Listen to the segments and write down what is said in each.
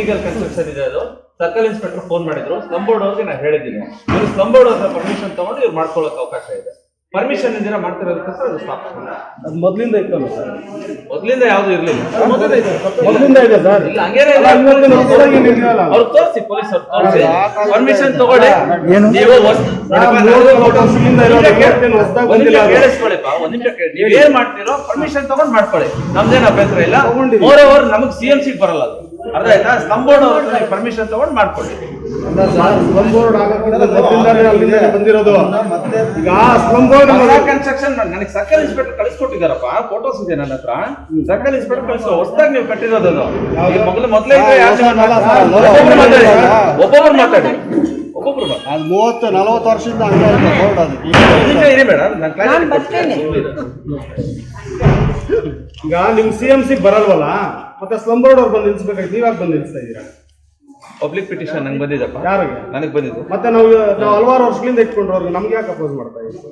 Illegal construction ಇದೆ ಅದು. Circle inspector phone ಮಾಡಿದ್ರು. ಸ್ಲಮ್ ಬೋರ್ಡ್ ಅವ್ರಿಗೆ ನಾನು ಹೇಳಿದ್ದೀನಿ. ಇವ್ರು ಸ್ಲಮ್ ಬೋರ್ಡ್ ಅವ್ರ ಪರ್ಮಿಷನ್ ತಗೊಂಡು ಇವ್ರು ಮಾಡ್ಕೊಳ್ಳೋಕೆ ಅವಕಾಶ ಇದೆ. ಪರ್ಮಿಷನ್ ಇಂದಿರ ಮಾಡ್ತಿರೋದಕ್ಕೋಸ್ಕರ ಅದು ಸ್ಟಾಪ್ ಅದು ಮೊದಲಿಂದ ಇತ್ತಲ್ಲ ಸರ್? ಮೊದಲಿಂದ ಯಾವ್ದು ಇರ್ಲಿಲ್ಲ. ಮೊದಲಿಂದ ಇದೆ ಸರ್. ಇಲ್ಲ ಹಂಗೇನೇ. ಅವ್ರು ತೋರಿಸಿ ಪೊಲೀಸ್ ಅವ್ರು ತೋರಿಸಿ. ಪರ್ಮಿಷನ್ ತಗೊಳ್ಳಿ. ನೀವು ಒಂದ್ ನಿಮಿಷ ಏನು ಕೇಳಿ. ನೀವು ಮಾಡ್ತೀರೋ ಪರ್ಮಿಷನ್ ತಗೊಂಡ್ ಮಾಡ್ಕೊಳ್ಳಿ. ನಮ್ದೇನ ಅಭ್ಯಂತರ ಇಲ್ಲ. ಮೋರ್ ಓವರ್ ನಮಗ್ ಸಿ ಎಂ ಸಿ ಬರಲ್ಲ ಅದು. ಅರ್ಥ ಆಯ್ತಾ? ಸ್ಲಮ್ ಬೋರ್ಡ್ ಅವ್ರ ಪರ್ಮಿಷನ್ ತಗೊಂಡು ಮಾಡ್ಕೊಳ್ಳಿ. ಬಂದಿರೋದು. ಈಗ ಕನ್ಸ್ಟ್ರಕ್ಷನ್ ನನಗೆ ಸರ್ಕಲ್ ಇನ್ಸ್ಪೆಕ್ಟರ್ ಕಳಿಸ್ಕೊಟ್ಟಿದಾರಪ್ಪ ಫೋಟೋಸ್ ಇದೆ ನನ್ನ ಹತ್ರ. ಸರ್ಕಲ್ ಇನ್ಸ್ಪೆಕ್ಟರ್ ಕಳಿಸೋ ಹೊಸದಾಗಿ ನೀವು ಕಟ್ಟಿರೋದು ಅದು. ಮೊದಲು ಮೊದಲೇ? ಒಬ್ಬೊಬ್ರು ಮಾತಾಡಿ. ಒಬ್ಬೊಬ್ರು ಅದು ಮೂವತ್ತು ನಲವತ್ತು ವರ್ಷದಿಂದ ಹಂಗೆ ಬೋರ್ಡ್ ಅದು. ಮೇಡಮ್ ನಾನು. ಈಗ ನಿಮ್ ಸಿ ಎಂ ಸಿ ಬರಲ್ವಲ್ಲ? ಮತ್ತೆ ಸ್ಲಮ್ ಬೋರ್ಡ್ ಅವ್ರು ಬಂದು ನಿಲ್ಸ್ಬೇಕಾಗಿ ನೀವ್ಯಾಕೆ ಬಂದು ನಿಲ್ಸ್ತಾ ಇದ್ದೀರಾ? ಪಬ್ಲಿಕ್ ಪಿಟಿಷನ್ ನಂಗೆ ಬಂದಿದ್ದಪ್ಪ ಯಾರಿಗೆ? ನನಗೆ ಬಂದಿದ್ದು. ಮತ್ತೆ ನಾವು ನಾವು ಹಲವಾರು ವರ್ಷಗಳಿಂದ ಇಟ್ಕೊಂಡ್ರವ್ರಿಗೆ ನಮ್ಗೆ ಯಾಕೆ ಅಪೋಸ್ ಮಾಡ್ತಾ ಇದ್ದೀವಿ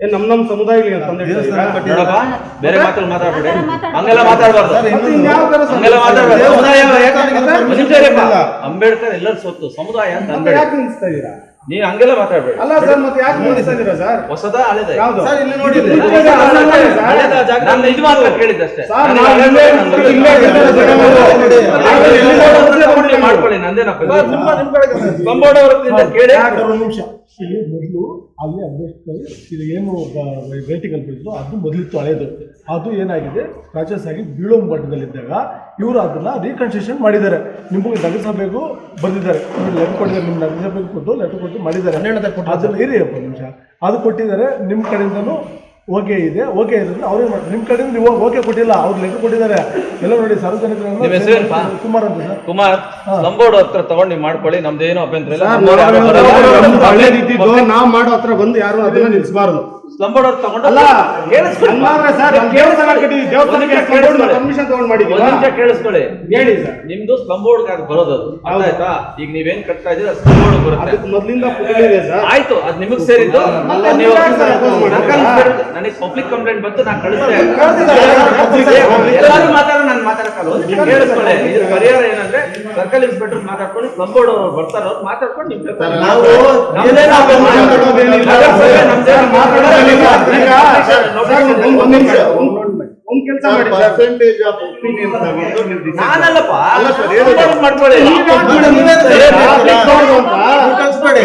ಏನ್ ನಮ್ ನಮ್ ಸಮುದಾಯಗಳಿಗೆ ನೋಡಪ್ಪ ಬೇರೆ ಮಾತಲ್ಲಿ ಮಾತಾಡ್ಬೇಡಿ. ಹಂಗೆಲ್ಲ ಮಾತಾಡಬಾರ್ದು. ಮತ್ತೆ ಇನ್ಯಾವ ತರ ಹಂಗೆಲ್ಲ ಮಾತಾಡ್ಬಾರ್ದು. ಸಮುದಾಯ ಯಾಕೆ- ಅಂಬೇಡ್ಕರ್ ಎಲ್ಲರ ಸ್ವತ್ತು ಸಮುದಾಯ ಅಂತ ಯಾಕೆ ನಿಲ್ಸ್ತಾ ಇದ್ದೀರಾ? ನೀವು ಹಂಗೆಲ್ಲ ಮಾತಾಡ್ಬೇಡಿ. ಅಲ್ಲ ಸರ್ ಮತ್ತೆ ಯಾಕೆ ನಿಲ್ಸ್ತಾ ಇದ್ದೀರಾ ಸರ್? ಹೊಸದ ಹಳೆದ? ಯಾವ್ದು? ಸರ್ ಇಲ್ಲಿ ನೋಡಿ ಇಲ್ಲಿ. ನಾನು ಇದು ಮಾತ್ರ ಕೇಳಿದ್ದಷ್ಟೇ. ಸರ್, ನಾನು ಇಲ್ಲೇ- ಇಲ್ಲೇ ಸರ್, ಮಾಡ್ಕೊಳ್ಳಿ. ನಂದೇನಪ್ಪ ಅವ್ರ ಹತ್ರದಿಂದ ಕೇಳಿ. ಒಂದು ನಿಮಿಷ. ಇಲ್ಲಿ ಮೊದಲು ಅಲ್ಲಿ ಅಂಬೇಡ್ಕರ್ ಇದು ಏನು ವೇಟಿ ಕಲ್ಪಿದ್ರು ಅದು ಮೊದಲಿತ್ತು ಹಳೆಯದು ಅದು ಏನಾಗಿದೆ ಸ್ಕ್ರಾಚಸ್ ಆಗಿ ಬೀಳೋ ಮಟ್ಟದಲ್ಲಿದ್ದಾಗ ಇವರು ಅದನ್ನ ರೀಕನ್ಸ್ಟ್ರಕ್ಷನ್ ಮಾಡಿದ್ದಾರೆ. ನಿಮಗೆ ನಗರಸಭೆಗೂ ಬಂದಿದ್ದಾರೆ. ಲೆಟರ್ ಕೊಟ್ಟಿದ್ದಾರೆ ನಿಮ್ಮ ನಗರಸಭೆಗೆ ಕೊಟ್ಟು ಲೆಟರ್ ಕೊಟ್ಟು ಮಾಡಿದ್ದಾರೆ. ಅದನ್ನು ಇರಿ ಅಪ್ಪ ನಿಮಿಷ. ಅದು ಕೊಟ್ಟಿದ್ದಾರೆ ನಿಮ್ಮ ಕಡೆಯಿಂದನೂ ಓಕೆ ಇದೆ ಓಕೆ ಇದೆ ಅಂದ್ರೆ ಅವ್ರೇನ್ ಮಾಡ್ತಾರೆ? ನಿಮ್ಮ ಕಡೆಯಿಂದ ನೀವು ಓಕೆ ಕೊಟ್ಟಿಲ್ಲ ಅವ್ರು ಲೆಟರ್ ಕೊಟ್ಟಿದ್ದಾರೆ. ಎಲ್ಲ ನೋಡಿ? ಸಾರ್ವಜನಿಕರನ್ನ ಕುಮಾರ್ ಅಂತ ಸರ್. ಕುಮಾರ್ ಹತ್ರ ತಗೊಂಡು ನೀವು ಮಾಡ್ಕೊಳ್ಳಿ ನಮ್ದೇನು ಅಭ್ಯಂತರ ಇಲ್ಲ. ಒಳ್ಳೆ ರೀತಿ ನಾವು ಮಾಡೋ ಹತ್ರ ಬಂದು ಯಾರು ಅದನ್ನ ನಿಲ್ಸಬಾರದು. ಸ್ಲಂಬೋರ್ಡ್ ಅವ್ರು ತಗೊಂಡು ಒಂದ್. ಪರ್ಮಿಷನ್ ತಗೊಂಡ್ ಒಂದ್ ಮಾಡಿದೀವಿ ನಿಮಿಷ ಕೇಳಿಸ್ಕೊಳ್ಳಿ. ಹೇಳಿ ಸರ್. ನಿಮ್ದು ಸ್ಲಂಬೋರ್ಡ್ ಆಗ ಬರೋದು ಅದು ಆಯ್ತಾ? ಈಗ ನೀವೇನ್ ಕಟ್ತಾ ಇದೀರ ಸ್ಲಂಬೋಡ್ ಬರುತ್ತೆ. ಅದಕ್ಕೆ ಮೊದ್ಲಿಂದ ಇದೆ ಸರ್. ಆಯ್ತು ಅದ್ ನಿಮಗ್ ಸೇರಿದ್ದು. ಮತ್ತೆ ನೀವು? ನನಗೆ ಪಬ್ಲಿಕ್ ಕಂಪ್ಲೇಂಟ್ ಬಂತು ನಾನು ಕಳಿಸ್ದೆ. ಎಲ್ಲರೂ ಮಾತಾಡೋ ನಾನು ಮಾತಾಡಕ್ಕಲ್ಲ. ಒಂದ್ ಕೇಳಿಸ್ಕೊಳ್ಳಿ. ಇದ್ರ ಪರಿಹಾರ ಏನಂದ್ರೆ ಸರ್ಕಲ್ ಇನ್ಸ್ಪೆಕ್ಟರ್ ಮಾತಾಡ್ಕೊಂಡು ಸ್ಲಂಬೋರ್ಡ್ ಅವ್ರು ಬರ್ತಾರ ಮಾತಾಡ್ಕೊಂಡು ನಿಮ್ಗೆ ನೋಟಿಸ್ ಸರ್, ಒಂದ್- ಒಂದ್ ನಿಮಿಷ, ಪರ್ಸೆಂಟೇಜ್ ಆಫ್ ಒಪಿನಿಯನ್ ತಗೊಂಡು ನೀವು decide ನಾನಲ್ಲಪ್ಪ. ಅಲ್ಲ ಸರ್, ಏನು ಮಾಡ್ಕೊಳ್ಳಿ. ನೀವ್ ಅಂತ. ನೀವು ಕಳ್ಸ್ಬೇಡಿ.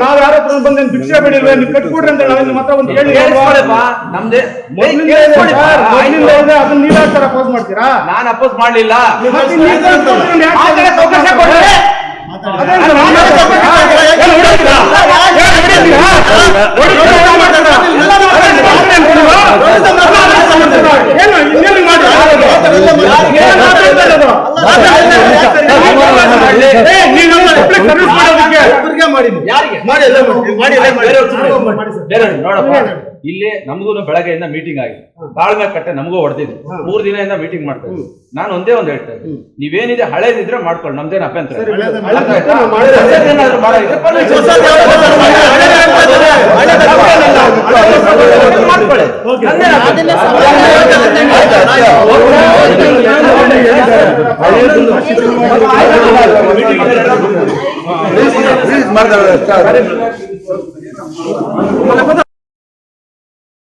ನಾವ್ ಯಾರ ಹತ್ರ ಬಂದೇನ್ ಭಿಕ್ಷೆ ಬಿಡಿಲ್ವೇ ನೀವು ಕಟ್ಕೊಡ್ರಿ ಅಂತ ಹೇಳಿ ನಿಮ್ಮ ಹತ್ರ ಒಂದು ಹೇಳಿ ನಮ್ದೇ. ಅದನ್ನ ನೀವ್ ತರ ಅಪೋಸ್ ಮಾಡ್ತೀರಾ ನಾನು ಅಪೋಸ್ ಮಾಡ್ಲಿಲ್ಲ ಮತ್ತೆ ನೀವ್ ಕಟ್ಕೊಡ್ರಿ ಯಾಕೆ ಮಾತಾಡಕ್ಕೆ ಅವಕಾಶ ಕೊಡ್ರಿ. ಅದೇ ಸರ್, ನಾವ್ ಯಾಕೆ ಅವಕಾಶ ಕೊಡ್ತೀರಾ? ಏನ್ ಹೊಡಿತೀರಾ? ಏನ್ ಹೊಡಿತೀರಾ? ಹೊಡಿತೀರಾ? ಏನ್ ಮಾಡ್ತೀರಾ? ಎಲ್ಲರೂ ಮಾತಾಡ್ತೀರಾ? ಏನು ಇನ್ನೇನು ಮಾಡಿ ಏನ್ ಮಾತಾಡ್ತಾ ಇರೋದು? ಏ, ನೀವ್ ನಮ್ಮ public service ಮಾಡೋದಕ್ಕೆ ಮಾಡಿದ್ವಿ. ಯಾರಿಗೆ ಮಾಡಿ ಎಲ್ಲ ಮಾಡಿ. ಮಾಡಿ ಎಲ್ಲ ಮಾಡಿ. ಬೇರೆಯವ್ರು ಬೇರೆ ನೋಡಪ್ಪ ಇಲ್ಲಿ ನಮಗೂ ಬೆಳಗ್ಗೆಯಿಂದ ಮೀಟಿಂಗ್ ಆಗಿದೆ ತಾಳ್ಮೆ ಕಟ್ಟೆ ನಮಗೂ ಹೊಡೆದಿದೆ ಮೂರ್ ದಿನದಿಂದ ಮೀಟಿಂಗ್ ಮಾಡ್ತಾ ನಾನು ಒಂದೇ ಒಂದ್ ಹೇಳ್ತಾ ಇದ್ದೀನಿ ನೀವೇನಿದೆ ಹಳೇದಿದ್ರೆ ಮಾಡ್ಕೊಳ್ಳಿ ನಮ್ದೇನು ಅಭ್ಯಂತರ ಮಾಡಿ. ಮಾಡಿ. ಹಳೇದು ಮಾಡ್ಕೊಳ್ಳಿ ನಂದೇನು ಅಭ್ಯಂತರ? Please ಮಾಡ್ತಾರೆ.